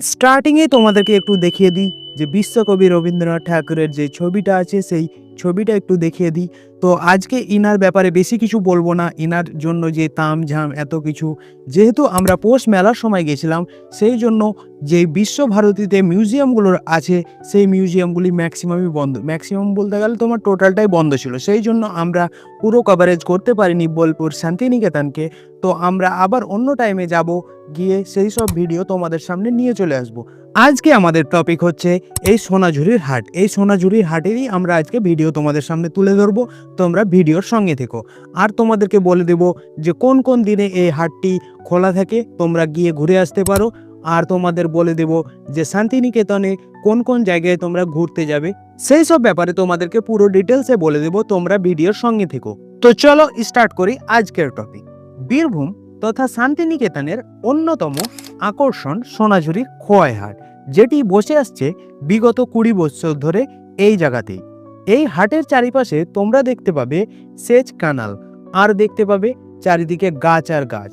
স্টার্টিংয়ে তোমাদেরকে একটু দেখিয়ে দিই যে বিশ্বকবি রবীন্দ্রনাথ ঠাকুরের যে ছবিটা আছে, সেই ছবিটা একটু দেখিয়ে দিই। তো আজকে ইনার ব্যাপারে বেশি কিছু বলব না। ইনার জন্য যে তামঝাম এত কিছু। যেহেতু আমরা পৌষ মেলার সময় গেছিলাম, সেই জন্য যে বিশ্বভারতীতে মিউজিয়ামগুলোর আছে, সেই মিউজিয়ামগুলি ম্যাক্সিমামই বন্ধ। ম্যাক্সিমাম বলতে গেলে তোমার টোটালটাই বন্ধ ছিল। সেই জন্য আমরা পুরো কভারেজ করতে পারিনি বোলপুর শান্তিনিকেতনকে। তো আমরা আবার অন্য টাইমে যাব, গিয়ে সেই সব ভিডিও তোমাদের সামনে নিয়ে চলে আসব। আজকে আমাদের টপিক হচ্ছে এই সোনাঝুরির হাট। এই সোনাঝুরির হাটেরই আমরা আজকে ভিডিও তোমাদের সামনে তুলে ধরবো। তোমরা ভিডিওর সঙ্গে থেকো। আর তোমাদেরকে বলে দেব যে কোন কোন দিনে এই হাটটি খোলা থাকে, তোমরা গিয়ে ঘুরে আসতে পারো। আর তোমাদের বলে দেব যে শান্তিনিকেতনে কোন কোন জায়গায় তোমরা ঘুরতে যাবে, সেই সব ব্যাপারে তোমাদেরকে পুরো ডিটেলসে বলে দেব, তোমরা ভিডিওর সঙ্গে থেকো। তো চলো স্টার্ট করি আজকের টপিক বীরভূম তথা শান্তিনিকেতনের অন্যতম আকর্ষণ সোনাঝুরির খোয়াই হাট, যেটি বসে আসছে বিগত কুড়ি বছর ধরে এই জায়গাতেই। এই হাটের চারিপাশে তোমরা দেখতে পাবে সেচ কানাল, আর দেখতে পাবে চারিদিকে গাছ আর গাছ।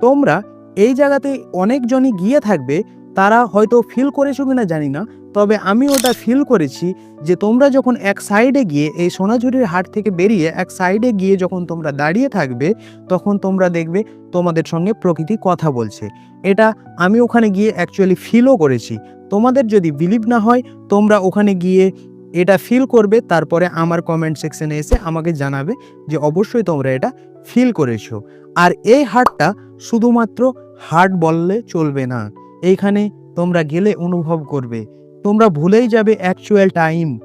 তোমরা এই জায়গাতে অনেকজনই গিয়ে থাকবে, তারা হয়তো ফিল করেছ কিনা জানি না, তবে আমি ওটা ফিল করেছি যে তোমরা যখন এক সাইডে গিয়ে এই সোনাঝুরির হাট থেকে বেরিয়ে এক সাইডে গিয়ে যখন তোমরা দাঁড়িয়ে থাকবে, তখন তোমরা দেখবে তোমাদের সঙ্গে প্রকৃতি কথা বলছে। এটা আমি ওখানে গিয়ে অ্যাকচুয়ালি ফিলও করেছি। তোমাদের যদি বিলিভ না হয়, তোমরা ওখানে গিয়ে এটা ফিল করবে, তারপরে আমার কমেন্ট সেকশনে এসে আমাকে জানাবে যে অবশ্যই তোমরা এটা ফিল করেছ। আর এই হাটটা শুধুমাত্র হাট বললে চলবে না। এইখানে তোমরা গেলে অনুভব করবে। তোমরা ভুলেই যাবে অ্যাকচুয়াল টাইম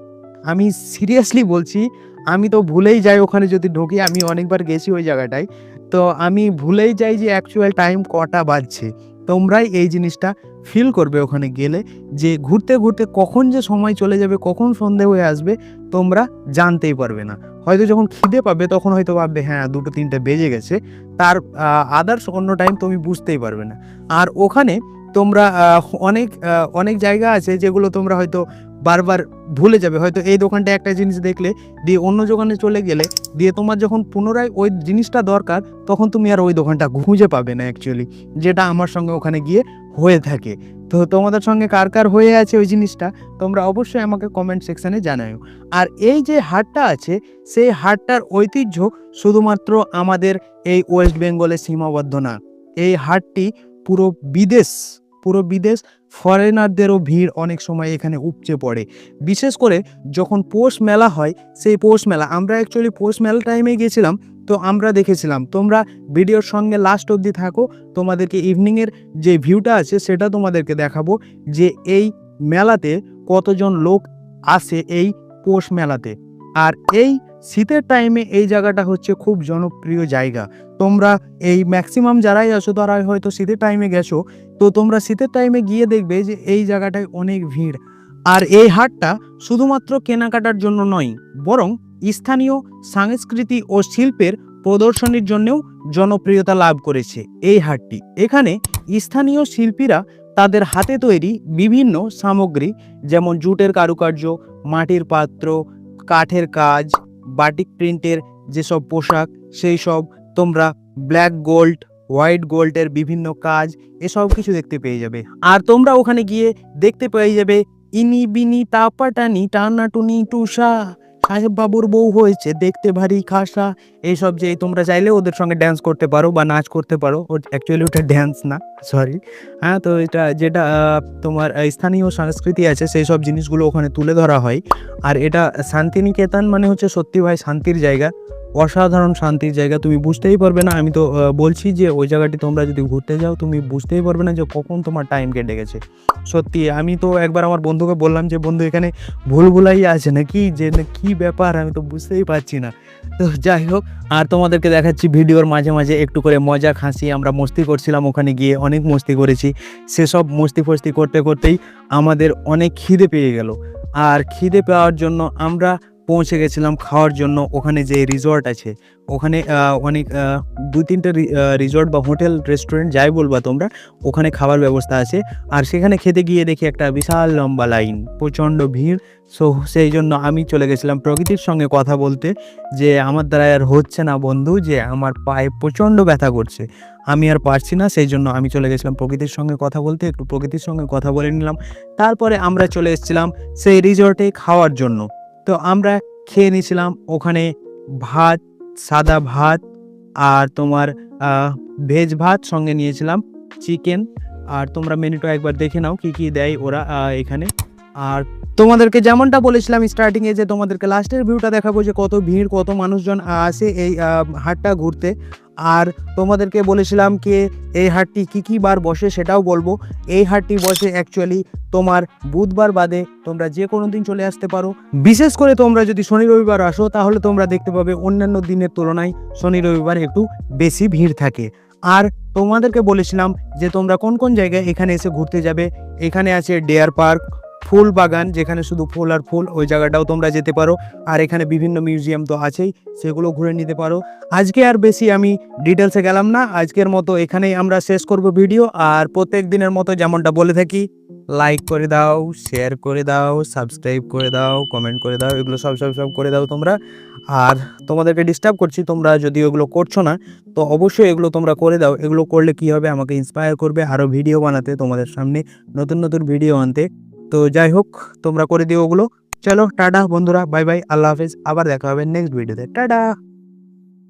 আমি সিরিয়াসলি বলছি, আমি তো ভুলেই যাই ওখানে যদি ঢুকি, আমি অনেকবার গেছি ওই জায়গাটায়। তো আমি ভুলেই যাই যে অ্যাকচুয়াল টাইম কটা বাজছে। তোমরাই এই জিনিসটা ফিল করবে ওখানে গেলে যে ঘুরতে ঘুরতে কখন যে সময় চলে যাবে, কখন সন্ধে হয়ে আসবে, তোমরা জানতেই পারবে না। হয়তো যখন খিদে পাবে, তখন হয়তো ভাববে হ্যাঁ দুটো তিনটে বেজে গেছে। তার আদার্স অন্য টাইম তুমি বুঝতেই পারবে না। আর ওখানে তোমরা অনেক অনেক জায়গা আছে যেগুলো তোমরা হয়তো বারবার ভুলে যাবে। হয়তো এই দোকানটা একটা জিনিস দেখলে দিয়ে অন্য দোকানে চলে গেলে দিয়ে তোমার যখন পুনরায় ওই জিনিসটা দরকার, তখন তুমি আর ওই দোকানটা খুঁজে পাবে না অ্যাকচুয়ালি যেটা আমার সঙ্গে ওখানে গিয়ে হয়ে থাকে। তো তোমাদের সঙ্গে কার কার হয়ে আছে ওই জিনিসটা, তোমরা অবশ্যই আমাকে কমেন্ট সেকশানে জানাও আর এই যে হাটটা আছে, সেই হাটটার ঐতিহ্য শুধুমাত্র আমাদের এই ওয়েস্ট বেঙ্গলে সীমাবদ্ধ না। এই হাটটি পুরো বিদেশ পুরো বিদেশ ফরেনারদেরও ভিড় অনেক সময় এখানে উপচে পড়ে। বিশেষ করে যখন পৌষ মেলা হয়, সেই পৌষ মেলা, আমরা অ্যাকচুয়ালি পৌষ মেলা টাইমে গেছিলাম, তো আমরা দেখেছিলাম, তোমরা ভিডিওর সঙ্গে লাস্ট অবধি থাকো, তোমাদেরকে ইভিনিংয়ের যে ভিউটা আছে, সেটা তোমাদেরকে দেখাবো যে এই মেলাতে কতজন লোক আসে এই পৌষ মেলাতে। আর এই শীতের টাইমে এই জায়গাটা হচ্ছে খুব জনপ্রিয় জায়গা। তোমরা এই ম্যাক্সিমাম যারাই আছো তারা হয়তো শীতের টাইমে গেছো। তো তোমরা শীতের টাইমে গিয়ে দেখবে যে এই জায়গাটায় অনেক ভিড়। আর এই হাটটা শুধুমাত্র কেনাকাটার জন্য নয়, বরং স্থানীয় সংস্কৃতি ও শিল্পের প্রদর্শনীর জন্যও জনপ্রিয়তা লাভ করেছে এই হাটটি। এখানে স্থানীয় শিল্পীরা তাদের হাতে তৈরি বিভিন্ন সামগ্রী, যেমন জুটের কারুকার্য, মাটির পাত্র, কাঠের কাজ, বাটিক প্রিন্টের যেসব পোশাক, সেই সব তোমরা ব্ল্যাক গোল্ড হোয়াইট গোল্ডের বিভিন্ন কাজ, এসব কিছু দেখতে পেয়ে যাবে। আর তোমরা ওখানে গিয়ে দেখতে পেয়ে যাবে, ইনি বিনি তাপাটানি টানাটুনি টুসা সাহেব বাবুর বউ হয়েছে, দেখতে ভারী খাসা। এইসব যে তোমরা চাইলে ওদের সঙ্গে ড্যান্স করতে পারো বা নাচ করতে পারো অ্যাকচুয়ালি ওটা ড্যান্স না সরি হ্যাঁ তো এটা যেটা তোমার স্থানীয় সংস্কৃতি আছে, সেই সব জিনিসগুলো ওখানে তুলে ধরা হয়। আর এটা শান্তিনিকেতন মানে হচ্ছে সত্যি ভাই শান্তির জায়গা। অসাধারণ শান্তির জায়গা তুমি বুঝতেই পারবে না। আমি তো বলছি যে ওই জায়গাটি তোমরা যদি ঘুরতে যাও, তুমি বুঝতেই পারবে না যে কখন তোমার টাইম কেটে গেছে। সত্যি, আমি তো একবার আমার বন্ধুকে বললাম যে, বন্ধু, এখানে ভুল ভুলাই আছে নাকি? যে না, কি ব্যাপার? আমি তো বুঝতেই পারছি না। তো যাই হোক, আর তোমাদেরকে দেখাচ্ছি ভিডিওর মাঝে মাঝে একটু করে মজা খাসি। আমরা মস্তি করছিলাম ওখানে গিয়ে, অনেক মস্তি করেছি। সেসব মস্তি ফস্তি করতে করতেই আমাদের অনেক খিদে পেয়ে গেল। আর খিদে পাওয়ার জন্য আমরা পৌঁছে গেছিলাম খাওয়ার জন্য। ওখানে যে রিসর্ট আছে, ওখানে অনেক দু তিনটে রিসর্ট বা হোটেল রেস্টুরেন্ট যাই বলবা তোমরা, ওখানে খাবার ব্যবস্থা আছে। আর সেখানে খেতে গিয়ে দেখি একটা বিশাল লম্বা লাইন, প্রচণ্ড ভিড়। সো সেই জন্য আমি চলে গেছিলাম প্রকৃতির সঙ্গে কথা বলতে, যে আমার দ্বারা আর হচ্ছে না বন্ধু, যে আমার পায়ে প্রচণ্ড ব্যথা করছে। আমি আর পারছি না, সেই জন্য আমি চলে গেছিলাম প্রকৃতির সঙ্গে কথা বলতে, একটু প্রকৃতির সঙ্গে কথা বলে নিলাম। তারপরে আমরা চলে এসেছিলাম সেই রিসর্টে খাওয়ার জন্য। তো আমরা খেয়ে নিয়েছিলাম ওখানে ভাত, সাদা ভাত আর তোমার ভেজ ভাত সঙ্গে নিয়েছিলাম চিকেন। আর তোমরা মেনুটা একবার দেখে নাও কি কি দেয় ওরা এখানে। আর তোমাদেরকে যেমনটা বলেছিলাম স্টার্টিংয়ে যে তোমাদেরকে লাস্টের ভিউটা দেখাবো যে কত ভিড়, কত মানুষজন আসে এই হাটটা ঘুরতে। আর তোমাদেরকে বলেছিলাম কে, এই হাটটি কী কী বার বসে সেটাও বলব। এই হাটটি বসে অ্যাকচুয়ালি তোমার বুধবার বাদে তোমরা যে কোনো দিন চলে আসতে পারো। বিশেষ করে তোমরা যদি শনি রবিবার আসো, তাহলে তোমরা দেখতে পাবে অন্যান্য দিনের তুলনায় শনি রবিবার একটু বেশি ভিড় থাকে। আর তোমাদেরকে বলেছিলাম যে তোমরা কোন কোন জায়গায় এখানে এসে ঘুরতে যাবে? এখানে আছে ডেয়ার পার্ক ফুল বাগান, যেখানে শুধু ফুল আর ফুল, ওই জায়গাটাও তোমরা যেতে পারো। আর এখানে বিভিন্ন মিউজিয়াম তো আছেই, সেগুলো ঘুরে নিতে পারো। আজকে আর বেশি আমি ডিটেলসে গেলাম না। আজকের মতো এখানেই আমরা শেষ করব ভিডিও। আর প্রত্যেক দিনের মতো যেমনটা বলে থাকি লাইক করে দাও শেয়ার করে দাও সাবস্ক্রাইব করে দাও কমেন্ট করে দাও, এগুলো সব সব সব করে দাও তোমরা। আর তোমাদেরকে ডিস্টার্ব করছি, তোমরা যদি ওগুলো করছ না, তো অবশ্যই এগুলো তোমরা করে দাও। এগুলো করলে কি হবে? আমাকে ইন্সপায়ার করবে আরও ভিডিও বানাতে তোমাদের সামনে, নতুন নতুন ভিডিও আনতে। তো যাই হোক, তোমরা করে দিও ওগুলো। চলো, টাটা বন্ধুরা, বাই বাই, আল্লাহ হাফেজ, আবার দেখা হবে নেক্সট ভিডিওতে টাটা!